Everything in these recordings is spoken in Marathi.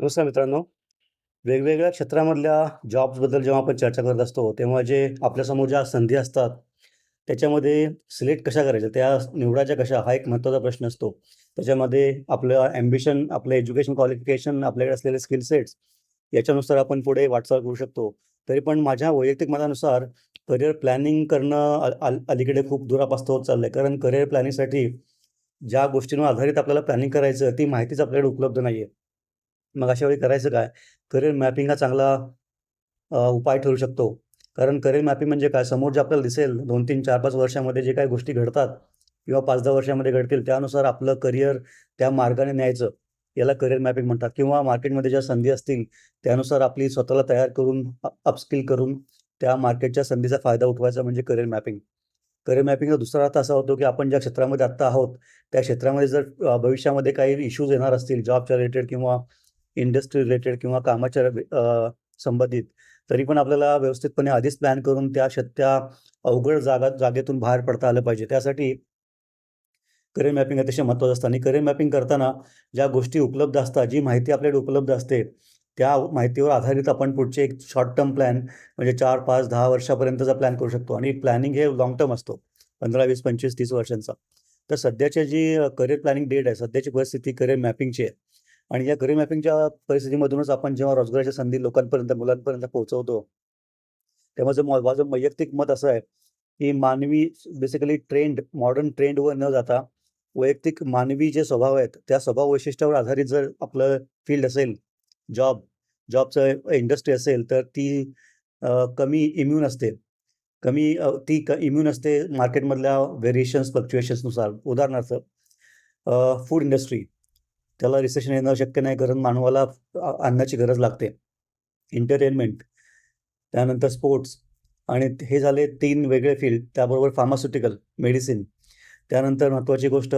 नमस्कार मित्रांनो. वेगवेगळ्या क्षेत्रामधल्या जॉब्सबद्दल जेव्हा आपण चर्चा करत असतो तेव्हा जे आपल्यासमोर ज्या संधी असतात त्याच्यामध्ये सिलेक्ट कशा करायच्या? त्या निवडायच्या कशा? हा एक महत्त्वाचा प्रश्न असतो. त्याच्यामध्ये आपलं ॲम्बिशन आपलं एज्युकेशन क्वालिफिकेशन आपल्याकडे असलेले स्किल सेट्स याच्यानुसार आपण पुढे वाटचाल करू शकतो. तरी पण माझ्या वैयक्तिक मतानुसार करिअर प्लॅनिंग करणं अल अलीकडे खूप दुरापास्त होत चाललं आहे कारण करिअर प्लॅनिंगसाठी ज्या गोष्टींवर आधारित आपल्याला प्लॅनिंग करायचं ती माहितीच आपल्याकडे उपलब्ध नाही आहे मग अशा वेळी करायचं काय? करिअर मॅपिंग हा चांगला उपाय ठरू शकतो. कारण करिअर मॅपिंग म्हणजे काय? समोर जे आपल्याला दिसेल दोन तीन चार पाच वर्षामध्ये जे काही गोष्टी घडतात किंवा पाच दहा वर्षामध्ये घडतील त्यानुसार आपलं करिअर त्या मार्गाने न्यायचं. याला करिअर मॅपिंग म्हणतात. किंवा मार्केटमध्ये ज्या संधी असतील त्यानुसार आपली स्वतःला तयार करून अपस्किल करून त्या मार्केटच्या संधीचा फायदा उठवायचा म्हणजे करिअर मॅपिंग. करिअर मॅपिंगचा दुसरा अर्थ असा होतो की आपण ज्या क्षेत्रामध्ये आत्ता आहोत त्या क्षेत्रामध्ये जर भविष्यामध्ये काही इश्यूज येणार असतील जॉबच्या रिलेटेड किंवा इंडस्ट्री रिलेटेड किंवा कामाच्या संबंधित तरी पण आपल्याला व्यवस्थितपणे आधीच प्लॅन करून त्या शेत त्या अवघड जागा जागेतून बाहेर पडता आलं पाहिजे. त्यासाठी करिअर मॅपिंग अतिशय महत्त्वाचं असतं. आणि करिअर मॅपिंग करताना ज्या गोष्टी उपलब्ध असतात जी माहिती आपल्याकडे उपलब्ध असते त्या माहितीवर आधारित आपण पुढचे एक शॉर्ट टर्म प्लॅन म्हणजे चार पाच दहा वर्षापर्यंतचा प्लॅन करू शकतो. आणि प्लॅनिंग हे लॉंग टर्म असतो. पंधरा वीस पंचवीस तीस वर्षांचा. तर सध्याची जी करिअर प्लॅनिंग डेट आहे सध्याची परिस्थिती करिअर मॅपिंगची आहे आणि या करिअर मॅपिंगच्या परिस्थितीमधूनच आपण जेव्हा रोजगाराच्या संधी लोकांपर्यंत मुलांपर्यंत पोहोचवतो तेव्हा जो माझं वैयक्तिक मत असं आहे की मानवी बेसिकली ट्रेंड मॉडर्न ट्रेंडवर न जाता वैयक्तिक मानवी जे स्वभाव आहेत त्या स्वभाव वैशिष्ट्यावर आधारित जर आपलं फील्ड असेल जॉब जॉबचं इंडस्ट्री असेल तर ती कमी इम्यून असते. कमी ती क इम्यून असते मार्केटमधल्या व्हेरिएशन्स फ्लक्च्युएशन्सनुसार उदाहरणार्थ फूड इंडस्ट्री त्याला रिसेशन येणं शक्य नाही कारण मानवाला अन्नाची गरज लागते. एंटरटेनमेंट त्यानंतर स्पोर्ट्स आणि हे झाले तीन वेगळे फील्ड त्याबरोबर फार्मास्युटिकल मेडिसिन त्यानंतर महत्त्वाची गोष्ट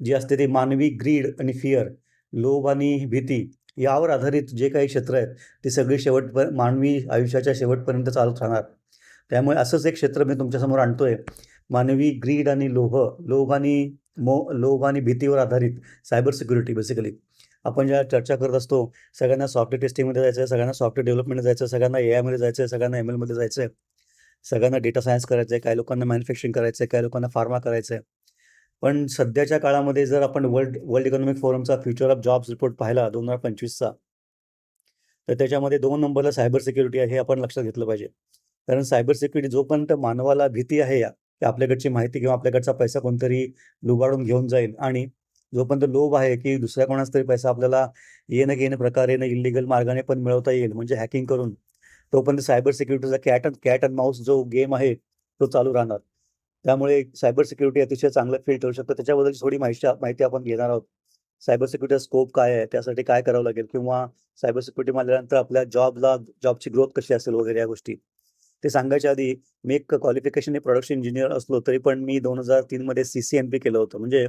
जी असते ती मानवी ग्रीड आणि फिअर लोभ आणि भीती यावर आधारित जे काही क्षेत्र आहेत ती सगळी शेवटपर्यंत मानवी आयुष्याच्या शेवटपर्यंत चालत राहणार. त्यामुळे असंच एक क्षेत्र मी तुमच्यासमोर आणतोय. मानवी ग्रीड आणि लोभ लोभ आणि मो लोभ आणि भीतीवर आधारित सायबर सिक्युरिटी बेसिकली आपण ज्या चर्चा करत असतो सगळ्यांना सॉफ्टवेअर टेस्टिंगमध्ये जायचं आहे सगळ्यांना सॉफ्टवेअर डेव्हलपमेंटमध्ये जायचं सगळ्यांना ए आयमध्ये जायचं आहे सगळ्यांना एम एलमध्ये जायचं आहे सगळ्यांना डेटा सायन्स करायचं आहे काही लोकांना मॅन्युफॅक्चरिंग करायचं आहे काही लोकांना फार्मा करायचं आहे पण सध्याच्या काळामध्ये जर आपण वर्ल्ड वर्ल्ड इकॉनॉमिक फोरमचा फ्युचर ऑफ जॉब्स रिपोर्ट पाहिला दोन हजार पंचवीसचा तर त्याच्यामध्ये दोन नंबरला सायबर सिक्युरिटी आहे हे आपण लक्षात घेतलं पाहिजे. कारण सायबर सिक्युरिटी जोपर्यंत मानवाला भीती आहे या की आपल्याकडची माहिती किंवा आपल्याकडचा पैसा कोणतरी लुबाडून घेऊन जाईल. आणि जोपर्यंत लोभ आहे की दुसऱ्या कोणाचा तरी पैसा आपल्याला येणं घेणं प्रकारे इलिगल मार्गाने पण मिळवता येईल म्हणजे हॅकिंग करून तोपर्यंत cyber सिक्युरिटीचा cat and cat and mouse जो गेम आहे तो चालू राहणार. त्यामुळे सायबर सिक्युरिटी अतिशय चांगलं फील्ड ठरू शकतं. त्याच्याबद्दल थोडी माहिती माहिती आपण घेणार आहोत. सायबर सिक्युरिटीचा स्कोप काय आहे? त्यासाठी काय करावं लागेल? किंवा सायबर सिक्युरिटी मारल्यानंतर आपल्या जॉबला जॉबची ग्रोथ कशी असेल वगैरे या गोष्टी? ते सांगायच्या आधी मी एक क्वालिफिकेशन प्रोडक्शन इंजिनियर असलो तरी पण मी दोन हजार तीन मध्ये सीसीएमपी केलं होतं. म्हणजे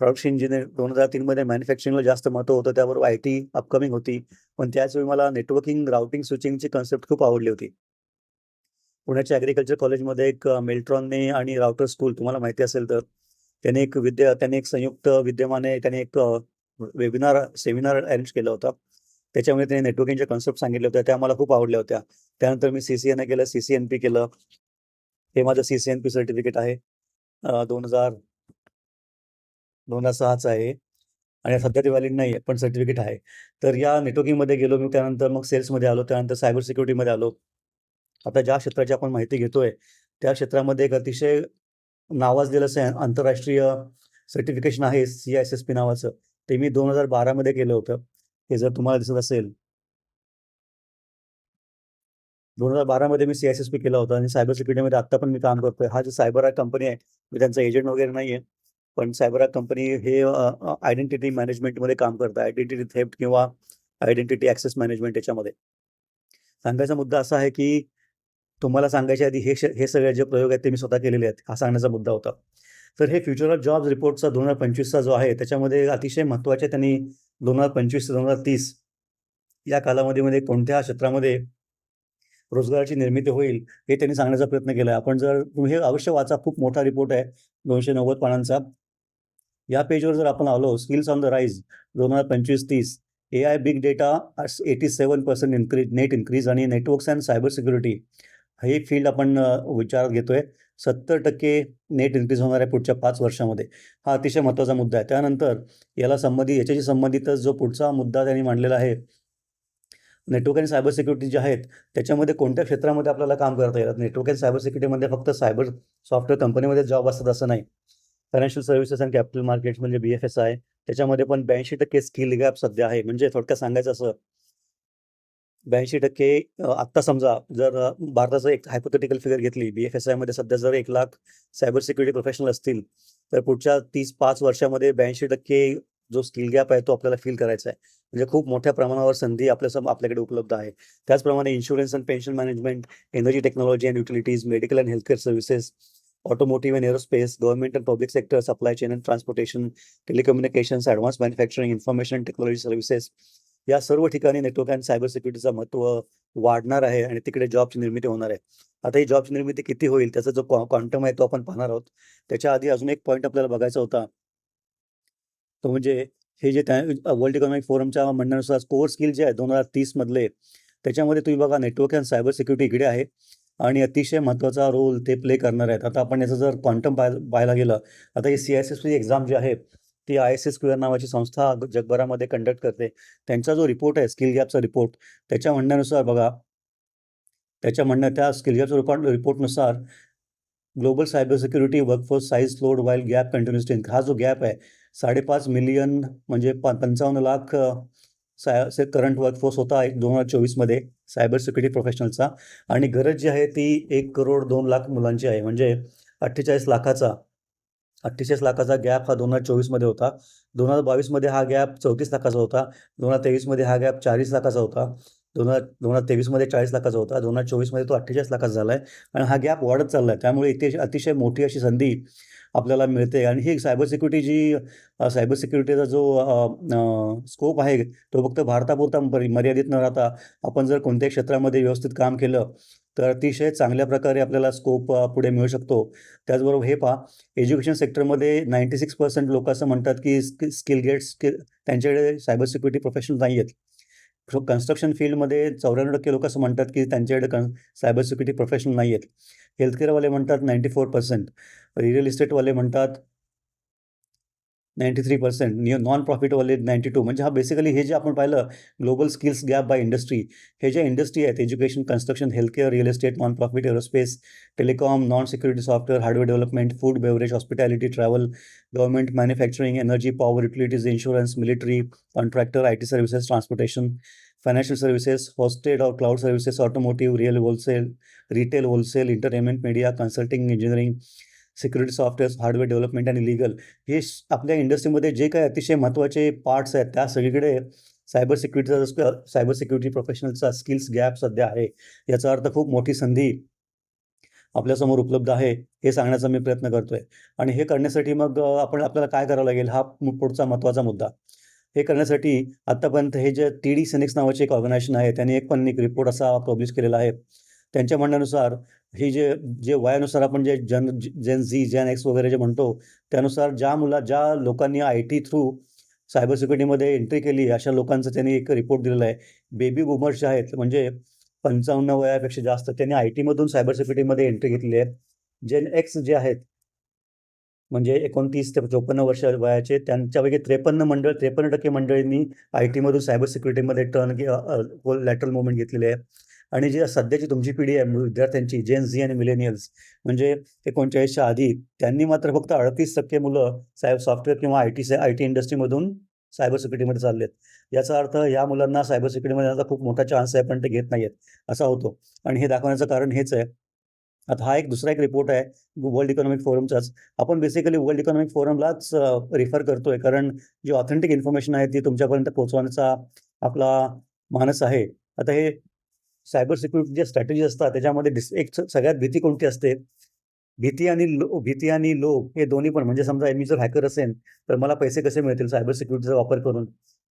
प्रोडक्शन इंजिनियर दोन हजार तीन मध्ये मॅन्युफॅक्चरिंगला जास्त महत्त्व होतं. त्याबरोबर आय टी अपकमिंग होती. पण त्याचवेळी मला नेटवर्किंग राउटिंग स्विचिंगची कन्सेप्ट खूप आवडली होती. पुण्याच्या ॲग्रिकल्चर कॉलेजमध्ये एक मेल्ट्रॉनने आणि राउटर स्कूल तुम्हाला माहिती असेल तर त्याने एक विद्या त्याने एक संयुक्त विद्यमाने त्याने एक वेबिनार सेमिनार अरेंज केला होता. त्याच्यामध्ये त्याने नेटवर्किंगच्या कन्सेप्ट सांगितले होत्या त्या मला खूप आवडल्या होत्या. त्यानंतर मी सी सी एन ए केलं सी सी एन पी केलं. हे माझं C C N P certificate आहे. दोन हजार दोन हजार सहाचं आहे. आणि सध्या ते व्हॅलिड नाही आहे पण सर्टिफिकेट आहे. तर या नेटवर्किंगमध्ये गेलो मी त्यानंतर मग सेल्समध्ये आलो त्यानंतर सायबर सिक्युरिटीमध्ये आलो. आता ज्या क्षेत्राची आपण माहिती घेतोय त्या क्षेत्रामध्ये एक अतिशय नावाजलेलं असं आंतरराष्ट्रीय सर्टिफिकेशन आहे सी एस एस पी नावाचं. ते मी दोन हजार बारामध्ये केलं होतं. हे जर तुम्हाला दिसत असेल. दोन हजार बारामध्ये मी सीआयसीएसपी केला होता आणि सायबर सिक्युरिटीमध्ये आत्ता पण मी काम करतोय. हा जो सायबर कंपनी आहे मी त्यांचा एजंट वगैरे नाही आहे पण सायबर कंपनी हे आयडेंटिटी मॅनेजमेंटमध्ये काम करतं. आयडेंटिटी थेफ्ट किंवा आयडेंटिटी ॲक्सेस मॅनेजमेंट याच्यामध्ये. सांगायचा मुद्दा असा आहे की तुम्हाला सांगायच्या आधी हे हे सगळे जे प्रयोग आहेत ते मी स्वतः केलेले आहेत. हा सांगण्याचा मुद्दा होता. तर हे फ्युचर ऑफ जॉब्स रिपोर्टचा दोन हजार पंचवीसचा जो आहे त्याच्यामध्ये अतिशय महत्त्वाचे त्यांनी दोन हजार पंचवीस ते दोन हजार तीस या कालावधीमध्ये कोणत्या क्षेत्रामध्ये रोजगाराची निर्मिती होईल हे त्यांनी सांगण्याचा प्रयत्न केला. आहे आपण जर तुम्ही हे अवश्य वाचा खूप मोठा रिपोर्ट आहे दोनशे नव्वद पानांचा. या पेजवर जर आपण आलो स्किल्स ऑन द राईज दोन हजार पंचवीस तीस AI, big data eighty seven percent increase net increase आणि नेटवर्क्स अँड सायबर सिक्युरिटी हे फील्ड आपण विचारात घेतोय. 70% नेट इन्क्रीज होणार आहे पुढच्या पाच वर्षामध्ये. हा अतिशय महत्त्वाचा मुद्दा आहे. त्यानंतर याला संबंधित याच्याशी संबंधितच जो पुढचा मुद्दा त्यांनी मांडलेला आहे नेटवर्क आणि सायबर सिक्युरिटी जे आहेत, त्याच्यामध्ये कोणत्या क्षेत्रामध्ये आपल्याला काम करता येईल? नेटवर्क आणि सायबर सिक्युरिटीमध्ये फक्त सायबर सॉफ्टवेअर कंपनीमध्ये जॉब असतात असं नाही. Financial services and capital markets म्हणजे बी-एफ-एस-आय त्याच्यामध्ये पण 82% स्किल गॅप सध्या आहे. म्हणजे थोडक्यात सांगायचं असं ब्याऐंशी टक्के आत्ता समजा जर भारताचं एक हायपोथेटिकल फिगर घेतली, बी-एफ-एस-आयमध्ये सध्या जर एक लाख सायबर सिक्युरिटी प्रोफेशनल असतील, तर पुढच्या 30-5 वर्षामध्ये 82% जो स्किल गॅप आहे तो आपल्याला फील करायचा आहे. म्हणजे खूप मोठ्या प्रमाणावर संधी आपल्या आपल्याकडे उपलब्ध आहे. त्याचप्रमाणे insurance and pension management, energy technology and utilities, medical and healthcare services, automotive and aerospace, government and public sector, supply chain and transportation, telecommunications, advance manufacturing, information technology services या सर्व ठिकाणी नेटवर्क अँड सायबर सिक्युरिटीचं महत्त्व वाढणार आहे आणि तिकडे जॉबची निर्मिती होणार आहे. आता ही जॉबची निर्मिती किती होईल त्याचा जो क्वांटम आहे तो आपण पाहणार आहोत. त्याच्या आधी अजून एक पॉईंट आपल्याला बघायचा होता. तो म्हणजे हे जे त्या वर्ल्ड इकॉनॉमिक फोरमच्या म्हणण्यानुसार कोर स्किल जे आहे 2030 मधले त्याच्यामध्ये तुम्ही बघा नेटवर्क अँड सायबर सिक्युरिटी इकडे आहे आणि अतिशय महत्त्वाचा रोल ते प्ले करणार आहेत. आता आपण याचं जर क्वांटम पाहायला गेलं, आता ही C I C S exam जी आहे, ती आय-एस-एस क्युअर नावाची संस्था जगभरामध्ये कंडक्ट करते. त्यांचा जो रिपोर्ट आहे स्किल गॅपचा रिपोर्ट त्याच्या म्हणण्यानुसार बघा त्याच्या म्हणण्या त्या स्किल गॅपच्या report रिपोर्टनुसार global cyber security workforce size load while gap continuous हा जो गॅप आहे 5.5 मिलियन म्हणजे पंचावन्न लाख साय करंट वर्कफोर्स होता एक दोन हजार चोवीसमध्ये सायबर सिक्युरिटी प्रोफेशनलचा आणि गरज जी आहे ती एक करोड दोन लाख मुलांची आहे. म्हणजे 48 लाखाचा 48 लाखाचा गॅप हा दोन हजार चोवीसमध्ये होता. दोन हजार बावीसमध्ये हा गॅप 34 लाखाचा होता. दोन हजार तेवीसमध्ये हा गॅप 40 लाखाचा होता. दोन हजार दोन हजार तेवीसमध्ये चाळीस लाखाचा होता. दोन हजार चोवीसमध्ये तो 48 लाखाचा झाला आहे आणि हा गॅप वाढत चालला आहे त्यामुळे इथे अतिशय मोठी अशी संधी आपल्याला मिळते आणि ही सायबर सिक्युरिटी जी सायबर सिक्युरिटीचा जो स्कोप आहे तो फक्त भारतापुरता मर्यादित न राहता आपण जर कोणत्याही क्षेत्रामध्ये व्यवस्थित काम केलं, तर अतिशय चांगल्या प्रकारे आपल्याला स्कोप पुढे मिळू शकतो. त्याचबरोबर हे पहा एज्युकेशन सेक्टरमध्ये नाईंटी सिक्स पर्सेंट लोक असं म्हणतात की स्किल स्किल गेट स्किल त्यांच्याकडे सायबर सिक्युरिटी प्रोफेशनल नाही आहेत. सो कन्स्ट्रक्शन फील्डमध्ये चौऱ्याण्णव टक्के लोक असं म्हणतात की त्यांच्याकडे कन सायबर सिक्युरिटी प्रोफेशनल नाही आहेत. हेल्थकेअरवाले म्हणतात 94%, रिअल इस्टेटवाले म्हणतात 93%, निय नॉन प्रॉफिटवाले 92 म्हणजे हा बेसिकली हे जे आपण पाहिलं global skills gap by industry हे ज्या इंडस्ट्री आहेत education, construction, healthcare, real estate, non profit, aerospace, telecom, non security software, hardware development, food, beverage, hospitality, travel, government, manufacturing, energy, power, utilities, insurance, military, contractor, IT services, transportation, financial services, hosted और cloud services, automotive, real wholesale, retail, wholesale, entertainment media, consulting, engineering, security softwares, hardware development आणि लीगल हे आपल्या इंडस्ट्रीमध्ये जे काही अतिशय महत्त्वाचे पार्ट्स आहेत त्या सगळीकडे सायबर सिक्युरिटीचा सायबर सिक्युरिटी प्रोफेशनलचा स्किल्स गॅप सध्या आहे. याचा अर्थ खूप मोठी संधी आपल्यासमोर उपलब्ध आहे, हे सांगण्याचा मी प्रयत्न करतोय आणि हे करण्यासाठी मग आपण आपल्याला काय करावं लागेल हा पुढचा महत्त्वाचा मुद्दा. हे करण्यासाठी आत्तापर्यंत हे जे टी-डी सिनेक्स नावाचे एक ऑर्गनायझेशन आहे त्यांनी एक पण एक रिपोर्ट असा पब्लिश केलेला आहे. त्यांच्या म्हणण्यानुसार ही जे जे वयानुसार आपण जे जन जेन झी, जेन एक्स वगैरे जे म्हणतो त्यानुसार ज्या मुला ज्या लोकांनी आय-टी थ्रू सायबर सिक्युरिटीमध्ये एंट्री केली अशा लोकांचा त्यांनी एक रिपोर्ट दिलेला आहे. बेबी बुमर्स जे आहेत म्हणजे 55 वयापेक्षा जास्त त्यांनी आय-टीमधून सायबर सिक्युरिटीमध्ये एंट्री घेतली आहे. जेन एक्स जे आहेत म्हणजे 29 ते 54 वर्ष वयाचे त्यांच्यापैकी 53 मंडळ 53% मंडळींनी आय-टीमधून सायबर सिक्युरिटीमध्ये टर्न लॅटरल मुवमेंट घेतलेली आहे आणि जी सध्याची तुमची पिढी आहे विद्यार्थ्यांची जेन झी आणि मिलेनियल्स म्हणजे 39च्या आधी त्यांनी मात्र फक्त 38% मुलं सायब सॉफ्टवेअर किंवा आय-टी आय-टी इंडस्ट्रीमधून सायबर सिक्युरिटीमध्ये चाललेत. याचा अर्थ या मुलांना सायबर सिक्युरिटीमध्ये आता खूप मोठा चान्स आहे पण ते घेत नाहीयेत, असा होतो आणि हे दाखवण्याचं कारण हेच आहे. आता हा एक दुसरा एक रिपोर्ट आहे वर्ल्ड इकॉनॉमिक फोरमचाच. आपण बेसिकली वर्ल्ड इकॉनॉमिक फोरमलाच रिफर करतोय कारण जी ऑथेंटिक इन्फॉर्मेशन आहे ती तुमच्यापर्यंत पोहोचवण्याचा आपला मानस आहे. आता हे सायबर सिक्युरिटी ज्या स्ट्रॅटेजी असतात त्याच्यामध्ये एक सगळ्यात भीती कोणती असते? भीती आणि लो भीती आणि लोभ हे दोन्ही पण म्हणजे समजा मी जर हॅकर असेल तर मला पैसे कसे मिळतील सायबर सिक्युरिटीचा वापर करून?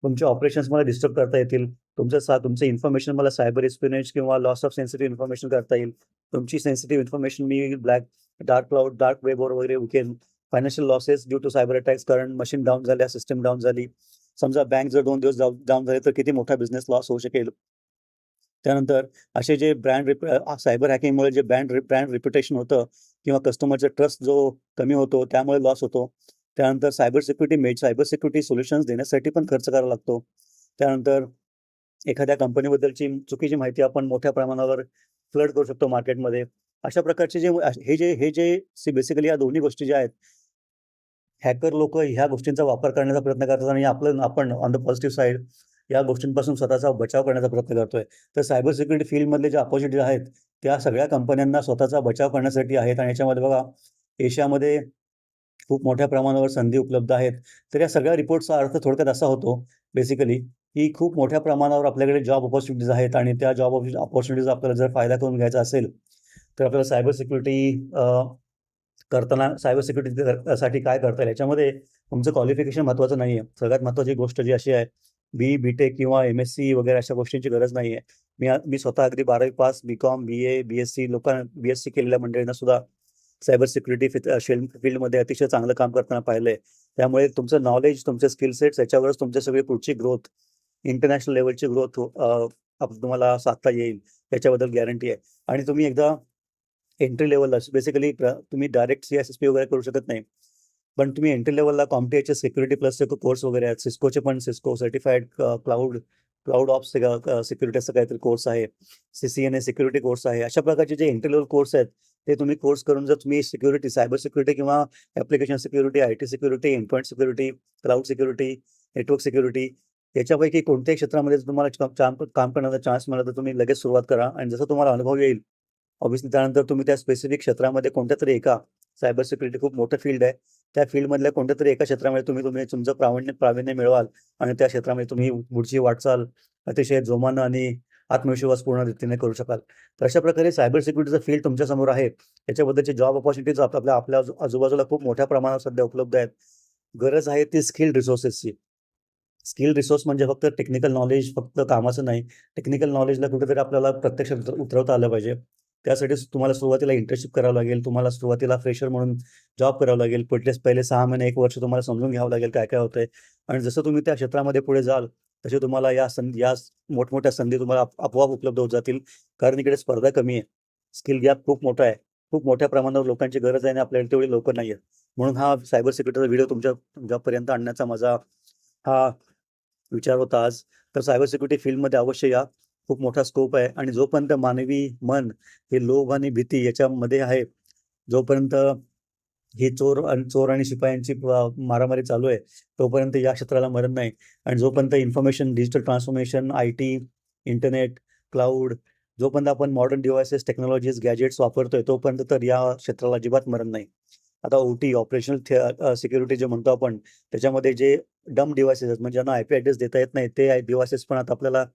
तुमचे ऑपरेशन्स मला डिस्टर्ब करता येतील. तुमचं सा तुमचं इन्फॉर्मेशन मला सायबर एक्सपिरियन्स किंवा लॉस ऑफ सेन्सिटिव्ह इन्फॉर्मेशन करता येईल. तुमची सेन्सिटिव्ह इन्फॉर्मेशन मी ब्लॅक डार्क क्लाउड, डार्क वेबवर वगैरे उकेल financial losses due to cyber attacks कारण मशीन डाउन झाल्या, सिस्टम डाउन झाली. समजा बँक जर दोन दिवस डाऊन झाले तर किती मोठा बिझनेस लॉस होऊ शकेल. त्यानंतर असे जे ब्रँड रिप सायबर हॅकिंगमुळे जे ब्रँड ब्रँड रिप्युटेशन होतं किंवा कस्टमरचा ट्रस्ट जो कमी होतो त्यामुळे लॉस होतो. त्यानंतर cyber security made cyber security solutions देण्यासाठी पण खर्च करावा लागतो. त्यानंतर एखाद्या कंपनीबद्दलची चुकीची माहिती आपण मोठ्या प्रमाणावर फ्लड करू शकतो मार्केटमध्ये. अशा प्रकारचे जे हे जे हे जे बेसिकली या दोन्ही गोष्टी ज्या आहेत हॅकर लोक ह्या गोष्टींचा वापर करण्याचा प्रयत्न करतात आणि आपलं आपण ऑन द पॉझिटिव्ह साईड या गोष्टींपासून स्वतःचा बचाव करण्याचा प्रयत्न करतोय. तर सायबर सिक्युरिटी फील्डमधले जे अपॉर्च्युनिटीज आहेत, त्या सगळ्या कंपन्यांना स्वतःचा बचाव करण्यासाठी आहेत आणि याच्यामध्ये बघा एशियामध्ये खूप मोठ्या प्रमाणावर संधी उपलब्ध आहेत. तर या सगळ्या रिपोर्टचा अर्थ थोडक्यात असा होतो बेसिकली, की खूप मोठ्या प्रमाणावर आपल्याकडे जॉब ऑपॉर्च्युनिटीज आहेत आणि त्या जॉब ऑपॉर्च्युनिटीज आपल्याला जर फायदा करून घ्यायचा असेल, तर आपल्याला सायबर सिक्युरिटी करताना सायबर सिक्युरिटी साठी काय करता येईल याच्यामध्ये तुमचं क्वालिफिकेशन महत्त्वाचं आहे सगळ्यात महत्त्वाची गोष्ट जी अशी आहे, बी बीटेक किंवा एम-एस-सी वगैरे अशा गोष्टींची गरज नाहीये. मी मी स्वतः अगदी 12वी पास, बी-कॉम, बी-ए, बी-एस-सी लोकांना बी-एस-सी केलेल्या मंडळींना सुद्धा सायबर सिक्युरिटी शेल फील्डमध्ये अतिशय चांगलं काम करताना पाहिलंय. त्यामुळे तुमचं नॉलेज, तुमचे स्किल सेट्स याच्यावरच तुमच्या सगळी पुढची ग्रोथ, इंटरनॅशनल लेवलची ग्रोथ तुम्हाला साधता येईल याच्याबद्दल गॅरंटी आहे. आणि तुम्ही एकदा एंट्री लेवलला बेसिकली तुम्ही डायरेक्ट सी-एस-एस-पी वगैरे करू शकत नाही. पण तुम्ही एंट्री लेवलला CompTIAचे सिक्युरिटी प्लसचे कोर्स वगैरे आहेत. सिस्कोचे पण Cisco certified cloud cloud of security असं काहीतरी कोर्स आहे. सी-सी-एन-ए सिक्युरिटी कोर्स आहे. अशा प्रकारचे जे एंट्री लेवल कोर्स आहेत, ते तुम्ही कोर्स करून जर तुम्ही सिक्युरिटी, सायबर सिक्युरिटी किंवा application security, IT security, end security, cloud security, network security याच्यापैकी कोणत्याही क्षेत्रामध्ये जर तुम्हाला काम काम करण्याचा चान्स मिळाला तर तुम्ही लगेच सुरुवात करा आणि जसं तुम्हाला अनुभव येईल, ऑब्व्हियसली त्यानंतर तुम्ही त्या स्पेसिफिक क्षेत्रामध्ये कोणत्यातरी एका सायबर सिक्युरिटी खूप मोठं फील्ड आहे. त्या फील्डमधल्या कोणत्यातरी एका क्षेत्रामध्ये तुम्ही तुम्ही तुमचं प्रावीण्य प्रावीण्य मिळवाल आणि त्या क्षेत्रामध्ये तुम्ही पुढची वाटचाल अतिशय जोमानं आणि आत्मविश्वासपूर्ण रीतीने करू शकाल. तर अशा प्रकारे सायबर सिक्युरिटीचं फील्ड तुमच्यासमोर आहे. याच्याबद्दलचे जॉब ऑपॉर्च्युनिटीज आपल्या आपल्या आजू आजूबाजूला खूप मोठ्या प्रमाणात सध्या उपलब्ध आहेत. गरज आहे ती स्किल्ड रिसोर्सेसची. स्किल रिसोर्स म्हणजे फक्त टेक्निकल नॉलेज फक्त कामाचं नाही. टेक्निकल नॉलेजला कुठेतरी आपल्याला प्रत्यक्ष उतरवता आलं पाहिजे. त्यासाठी तुम्हाला सुरुवातीला इंटर्नशिप करावं लागेल. तुम्हाला सुरुवातीला फ्रेशर म्हणून जॉब करावं लागेल. पुढचे पहिले सहा महिने, एक वर्ष तुम्हाला समजून घ्यावं लागेल काय-काय होतंय आणि जसं तुम्ही त्या क्षेत्रामध्ये पुढे जाल, तसे तुम्हाला या संधी या मोठमोठ्या संधी तुम्हाला आपोआप उपलब्ध होत जातील. कारण इकडे स्पर्धा कमी आहे. स्किल गॅप खूप मोठा आहे. खूप मोठ्या प्रमाणावर लोकांची गरज आहे आणि आपल्याकडे तेवढी लोकं नाहीयेत. म्हणून हा सायबर सिक्युरिटीचा व्हिडिओ तुमच्या तुमच्यापर्यंत आणण्याचा माझा हा विचार होता आज. तर सायबर सिक्युरिटी फील्डमध्ये अवश्य या. खूप मोठा स्कोप आहे आणि जोपर्यंत मानवी मन हे लोभ आणि भीती याच्यामध्ये आहे, जोपर्यंत हे चोर आणि चोर आणि शिपायांची मारामारी चालू आहे, तोपर्यंत या क्षेत्राला मरण नाही आणि जोपर्यंत information digital transformation, IT, internet, cloud जोपर्यंत आपण मॉडर्न डिव्हायसेस टेक्नॉलॉजीज, गॅजेट्स वापरतोय, तोपर्यंत तर या क्षेत्राला अजिबात मरण नाही. आता ओ-टी ऑपरेशनल सिक्युरिटी जे म्हणतो आपण, त्याच्यामध्ये जे डम डिव्हायसेस आहेत म्हणजे ज्यांना आय-पी ॲड्रेस देता येत नाही, ते डिव्हायसेस पण आता आपल्याला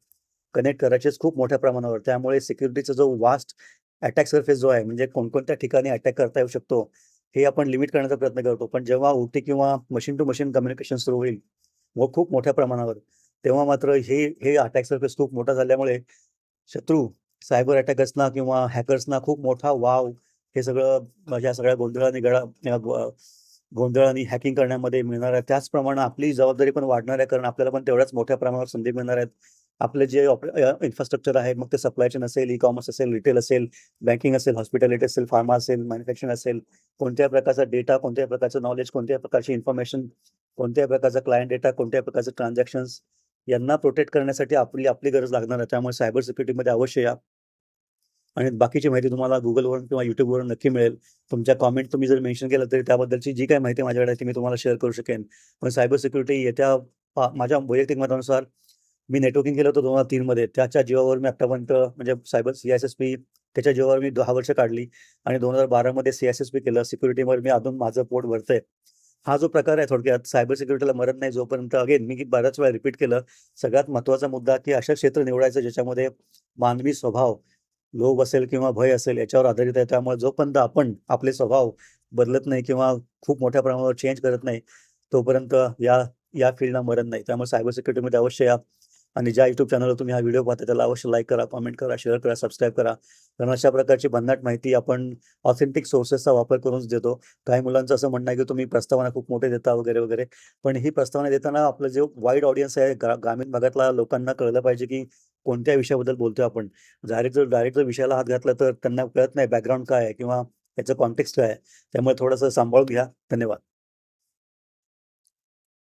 कनेक्ट करायचेच खूप मोठ्या प्रमाणावर. त्यामुळे सिक्युरिटीचा जो वास्ट अटॅक सरफेस जो आहे, म्हणजे कोणकोणत्या ठिकाणी अटॅक करता येऊ शकतो, हे आपण लिमिट करण्याचा प्रयत्न करतो. पण जेव्हा ओटी किंवा मशीन टू मशीन कम्युनिकेशन सुरू होईल, व खूप मोठ्या प्रमाणावर, तेव्हा मात्र हे हे अटॅक सरफेस खूप मोठा झाल्यामुळे शत्रू, सायबर अटॅकर्सना किंवा हॅकर्सना खूप मोठा वाव हे सगळं ह्या सगळ्या गोंधळाने गळा गोंधळ आणि हॅकिंग करण्यामध्ये मिळणार आहे. त्याचप्रमाणे आपली जबाबदारी पण वाढणार आहे. कारण आपल्याला पण तेवढ्याच मोठ्या प्रमाणावर संधी मिळणार आहेत. आपले जे इन्फ्रास्ट्रक्चर आहे, मग ते सप्लाय चेन असेल, ई-कॉमर्स असेल, रिटेल असेल, बँकिंग असेल, हॉस्पिटॅलिटी असेल, फार्मा असेल, मॅन्युफॅक्चरिंग असेल, कोणत्या प्रकारचा डेटा, कोणत्या प्रकारचं नॉलेज, कोणत्या प्रकारची इन्फॉर्मेशन, कोणत्या प्रकारचा क्लायंट डेटा, कोणत्या प्रकारचे ट्रान्झॅक्शन्स यांना प्रोटेक्ट करण्यासाठी आपली आपली गरज लागणार आहे. त्यामुळे सायबर सिक्युरिटीमध्ये अवश्य या. आणि बाकीची माहिती तुम्हाला गुगलवरून किंवा युट्यूबवरून नक्की मिळेल. तुमच्या कॉमेंट तुम्ही जर मेन्शन केलं तरी त्याबद्दलची जी काही माहिती माझ्याकडे आहे ती मी तुम्हाला शेअर करू शकेन. पण सायबर सिक्युरिटी येत्या माझ्या वैयक्तिक मतानुसार मी नेटवर्किंग केलं होतं 2003 मध्ये. त्याच्या जीवावर मी आत्तापर्यंत म्हणजे सायबर सी-एस-एस-पी त्याच्या जीवावर मी दहा वर्ष काढली आणि दोन हजार बारामध्ये सी-एस-एस-पी केलं. सिक्युरिटीवर मी अजून माझं पोट भरतंय. हा जो प्रकार आहे थोडक्यात सायबर सिक्युरिटीला मरण नाही जोपर्यंत अगेन मी बऱ्याच वेळा रिपीट केलं. सगळ्यात महत्त्वाचा मुद्दा की अशा क्षेत्र निवडायचं ज्याच्यामध्ये मानवी स्वभाव, लोभ असेल किंवा भय असेल याच्यावर आधारित आहे. त्यामुळे जोपर्यंत आपण आपले स्वभाव बदलत नाही किंवा खूप मोठ्या प्रमाणावर चेंज करत नाही, तोपर्यंत या या फील्डला मरण नाही. त्यामुळे सायबर सिक्युरिटीमध्ये अवश्य या. आणि ज्या युट्यूब चॅनलवर तुम्ही हा व्हिडिओ पाहता त्याला अवश्य लाईक करा, कमेंट करा, शेअर करा, सबस्क्राईब करा. कारण अशा प्रकारची भन्नाट माहिती आपण ऑथेंटिक सोर्सेसचा वापर करूनच देतो. काही मुलांचं असं म्हणणं आहे की तुम्ही प्रस्तावना खूप मोठे देता वगैरे, वगैरे. पण ही प्रस्तावना देताना आपलं जे वाईड ऑडियन्स आहे ग्रामीण भागातला लोकांना कळलं पाहिजे की कोणत्या विषयाबद्दल बोलतोय आपण. डायरेक्ट जर डायरेक्ट जर विषयाला हात घातला तर त्यांना कळत नाही बॅकग्राऊंड काय आहे किंवा त्याचं कॉन्टेक्स्ट काय आहे. त्यामुळे थोडंसं सांभाळून घ्या. धन्यवाद.